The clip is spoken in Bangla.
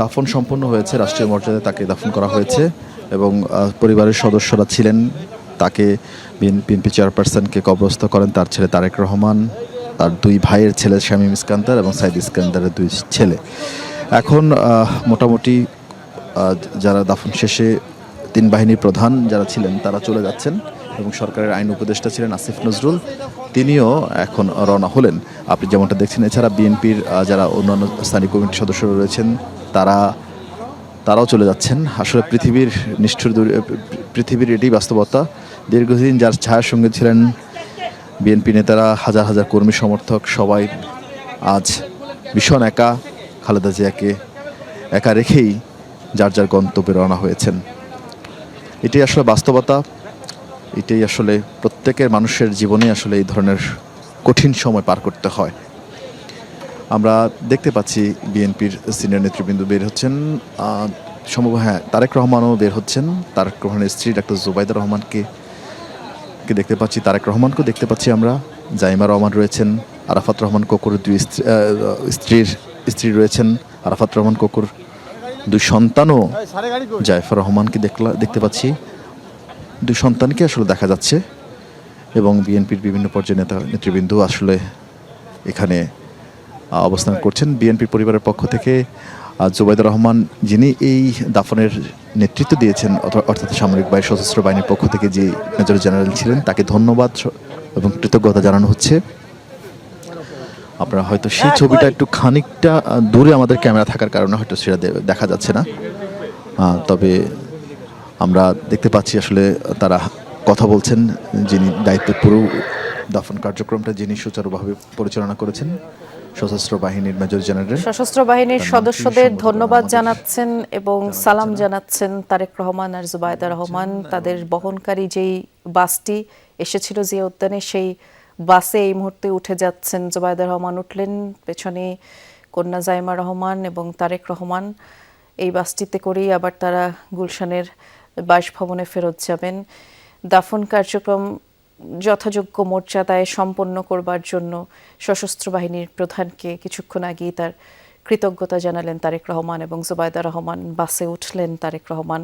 দাফন সম্পন্ন হয়েছে, রাষ্ট্রীয় মর্যাদায় তাকে দাফন করা হয়েছে এবং পরিবারের সদস্যরা ছিলেন। তাকে বিএনপি চেয়ারপারসনকে কবরস্থ করেন তার ছেলে তারেক রহমান, তার দুই ভাইয়ের ছেলে শামীম ইস্কান্দার এবং সাইদ ইস্কান্দারের দুই ছেলে। এখন মোটামুটি যারা দাফন শেষে তিন বাহিনীর প্রধান যারা ছিলেন, তারা চলে যাচ্ছেন এবং সরকারের আইন উপদেষ্টা ছিলেন আসিফ নজরুল। তিনিও এখন রওনা হলেন। আপনি যেমনটা দেখছেন, এছাড়া বিএনপির যারা অন্যান্য স্থানীয় কমিটির সদস্যরা রয়েছেন, তারা, তারাও চলে যাচ্ছেন। আসলে পৃথিবীর নিষ্ঠুর পৃথিবীর এটি বাস্তবতা। দীর্ঘদিন যার ছায়ার সঙ্গে ছিলেন বিএনপি নেতারা, হাজার হাজার কর্মী সমর্থক, সবাই আজ ভীষণ একা, খালেদা জিয়াকে একা রেখেই যার যার গন্তব্যে রওনা হয়েছেন। এটি আসলে বাস্তবতা। এটাই আসলে প্রত্যেকের মানুষের জীবনে আসলে এই ধরনের কঠিন সময় পার করতে হয়। আমরা দেখতে পাচ্ছি বিএনপির সিনিয়র নেতৃবৃন্দ বের হচ্ছেন। সম্ভব হ্যাঁ তারেক রহমানও বের হচ্ছেন। তারেক রহমানের স্ত্রী ডাক্তার জুবাইদা রহমানকে কে দেখতে পাচ্ছি তারেক রহমানকেও দেখতে পাচ্ছি আমরা। জাইমা রহমান রয়েছেন আরাফাত রহমান কোকুর দুই স্ত্রী- স্ত্রীর স্ত্রী রয়েছেন আরাফাত রহমান কোকুর দুই সন্তানও জায়ফর রহমানকে দেখলা দেখতে পাচ্ছি। দুই সন্তানকে আসলে দেখা যাচ্ছে এবং বিএনপির বিভিন্ন পর্যায়ে নেতা নেতৃবৃন্দ আসলে এখানে অবস্থান করছেন। বিএনপির পরিবারের পক্ষ থেকে জুবাইদুর রহমান যিনি এই দাফনের নেতৃত্ব দিয়েছেন অর্থাৎ সামরিক বাহিনী সশস্ত্র বাহিনীর পক্ষ থেকে যে মেজর জেনারেল ছিলেন তাকে ধন্যবাদ এবং কৃতজ্ঞতা জানানো হচ্ছে। আপনারা হয়তো সেই ছবিটা একটু খানিকটা দূরে আমাদের ক্যামেরা থাকার কারণে হয়তো সেটা দেখা যাচ্ছে না। তবে আমরা দেখতে পাচ্ছি আসলে তারা কথা বলছেন যিনি দায়িত্ব পুরো দাফন কার্যক্রমটা যিনি সুচারুভাবে পরিচালনা করেছেন সশস্ত্র বাহিনীর মেজর জেনারেল। সশস্ত্র বাহিনীর সদস্যদের ধন্যবাদ জানাচ্ছেন এবং সালাম জানাচ্ছেন। তারেক রহমান আর জুবায়দা রহমান। তাদের বহনকারী যেই বাসটি এসেছিল যে উদ্যানে সেই বাসে এই মুহূর্তে উঠে যাচ্ছেন জুবায়দা রহমান। উঠলেন পেছনে কন্যা জাইমা রহমান এবং তারেক রহমান। এই বাসটিতে করেই আবার তারা গুলশানের বাসভবনে ফেরত যাবেন। দাফন কার্যক্রম যথাযোগ্য মর্যাদায় সম্পন্ন করবার জন্য সশস্ত্র বাহিনীর প্রধানকে কিছুক্ষণ আগেই তার কৃতজ্ঞতা জানালেন তারেক রহমান এবং জুবায়দা রহমান। বাসে উঠলেন তারেক রহমান।